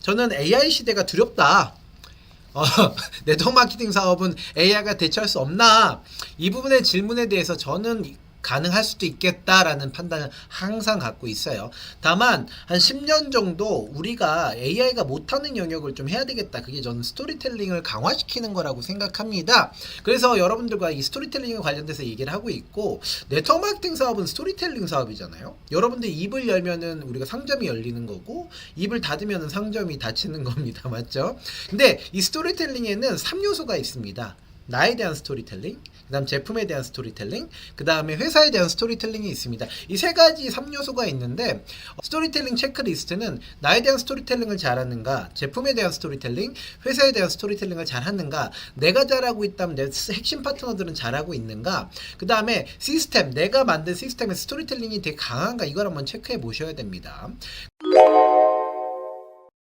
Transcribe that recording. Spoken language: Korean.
저는 AI 시대가 두렵다. 어, 네트워크 마케팅 사업은 AI가 대체할 수 없나? 이 부분의 질문에 대해서 저는 가능할 수도 있겠다라는 판단을 항상 갖고 있어요. 다만 한 10년 정도 우리가 AI가 못하는 영역을 좀 해야 되겠다. 그게 저는 스토리텔링을 강화시키는 거라고 생각합니다. 그래서 여러분들과 이 스토리텔링에 관련돼서 얘기를 하고 있고 네트워크 마케팅 사업은 스토리텔링 사업이잖아요. 여러분들 입을 열면은 우리가 상점이 열리는 거고 입을 닫으면은 상점이 닫히는 겁니다. 맞죠? 근데 이 스토리텔링에는 3요소가 있습니다. 나에 대한 스토리텔링, 그다음 제품에 대한 스토리텔링, 그다음에 회사에 대한 스토리텔링이 있습니다. 이 세 가지 3요소가 있는데 어, 스토리텔링 체크리스트는 나에 대한 스토리텔링을 잘하는가, 제품에 대한 스토리텔링, 회사에 대한 스토리텔링을 잘하는가, 내가 잘하고 있다면 내 핵심 파트너들은 잘하고 있는가, 그다음에 시스템, 내가 만든 시스템의 스토리텔링이 되게 강한가 이걸 한번 체크해 보셔야 됩니다.